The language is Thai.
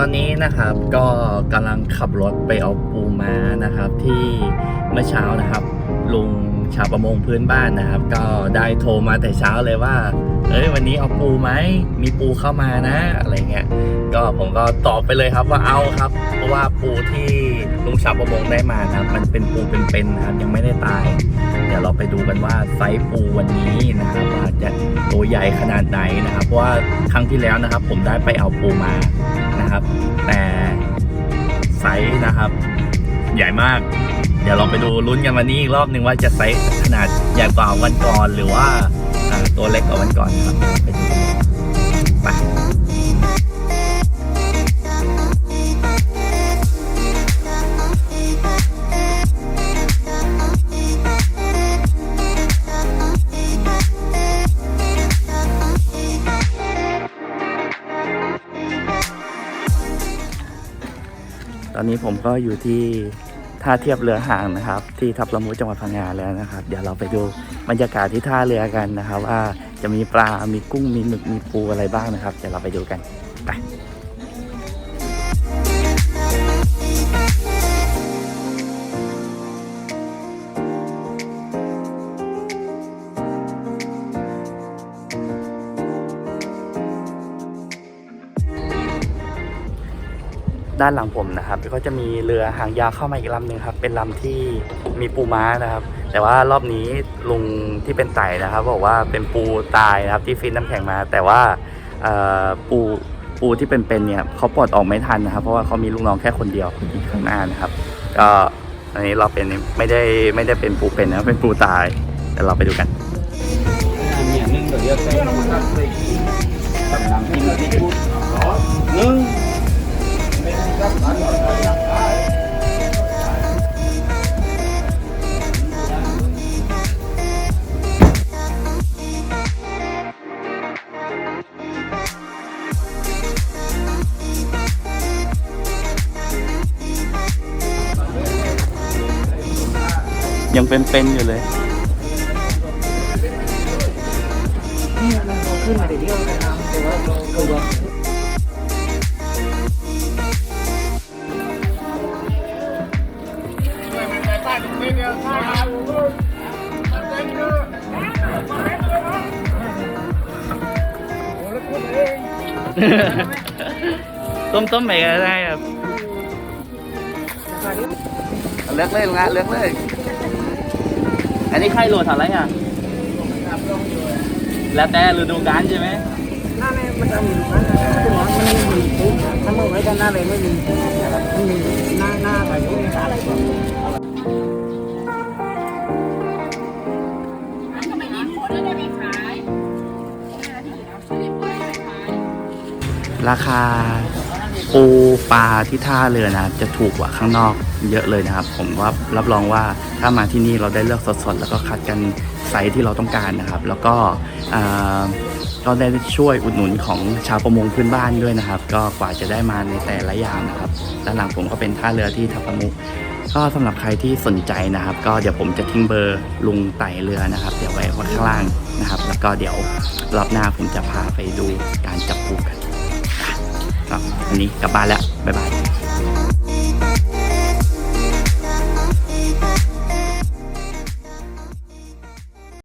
ตอนนี้นะครับก็กำลังขับรถไปเอาปูม้านะครับที่เมื่อเช้านะครับ ลุงชาวประมงพื้นบ้านนะครับ ก็ได้โทรมาแต่เช้าเลยว่าเอ้ยวันนี้เอาปูไหมมีปูเข้ามานะอะไรเงี้ยก็ผมก็ตอบไปเลยครับว่าเอาครับ เพราะว่าปูที่ลุงชาวประมงได้มานะครับ มันเป็นปูเป็นๆนะครับยังไม่ได้ตาย เดี๋ยวเราไปดูกันว่าไซส์ปูวันนี้นะครับว่าจะตัวใหญ่ขนาดไหนนะครับเพราะว่าครั้งที่แล้วนะครับ ผมได้ไปเอาปูมา นะครับ แต่ไซส์นะครับ ใหญ่มาก เดี๋ยวเราไปดูลุ้นกันวันนี้อีกรอบหนึ่งว่าจะไซส์ขนาดใหญ่กว่าวันก่อนหรือว่าอ่าตัวเล็กกว่าวันก่อนครับไปดู อนนี้ผมก็อยู่ที่ท่าเทียบเรือห่างนะครับ ที่ทับละมุจังหวัดพังงาแล้วนะครับ เดี๋ยวเราไปดูบรรยากาศที่ท่าเรือกันนะครับ ว่าจะมีปลา มีกุ้ง มีหมึก มีปูอะไรบ้างนะครับ เดี๋ยวเราไปดูกันไป ด้านหลังผมนะครับก็จะมีเรือหางยาวเข้ามาอีกลำหนึ่งครับ เป็นลำที่มีปูม้านะครับ แต่ว่ารอบนี้ลุงที่เป็นไต่นะครับ บอกว่าเป็นปูตายนะครับที่ฟินน้ำแข็งมา แต่ว่าปูปูที่เป็นๆเนี่ยเขาปลดออกไม่ทันนะครับ เพราะว่าเขามีลูกน้องแค่คนเดียวข้างหน้านะครับ ก็อันนี้เราเป็นไม่ได้ไม่ได้เป็นปูเป็นนะเป็นปูตายเดี๋ยวเราไปดูกันนเนี้ยนึ่งเดี๋ยวเรียกแป้งนะครับตำน้ำจิ้มที่พูดนึ่ง ยังเป็นๆอยู่เลยขึ้นมาเดี๋ยวเดียวนะครับแต่ว่าตัวต้มต้มไปก็ได้ครับเลือกเลยลุงอะเลือกเลย อันนี้ไข่โหลดเท่าไหรอะแล้วแต่ฤดูกาลใช่ไหมหน้าแม่มันจะมีนะตัวมันไม่มีปุ๊บถ้าเมื่อไว้กันหน้าเลยไม่มีมันมีหน้าหน้าอะไรพวกนี้อะไรพวกนี้ทำไมมีผลแล้วได้ไปขายที่เหลือไม่ได้ผลได้ขายราคา ปูปลาที่ท่าเรือนะครับจะถูกกว่าข้างนอกเยอะเลยนะครับ ผมว่ารับรองว่าถ้ามาที่นี่เราได้เลือกสดๆ แล้วก็คัดกันไซส์ที่เราต้องการนะครับ แล้วก็อ่าก็ได้ช่วยอุดหนุนของชาวประมงพื้นบ้านด้วยนะครับ ก็กว่าจะได้มาในแต่ละอย่างนะครับด้านหลังผมก็เป็นท่าเรือที่ทับประมุกก็สำหรับใครที่สนใจนะครับ ก็เดี๋ยวผมจะทิ้งเบอร์ลุงไต่เรือนะครับ เดี๋ยวไว้ไว้ข้างล่างนะครับ แล้วก็เดี๋ยวรอบหน้าผมจะพาไปดูการจับปูกัน ครับอันนี้กลับบ้านแล้ว บ๊ายบาย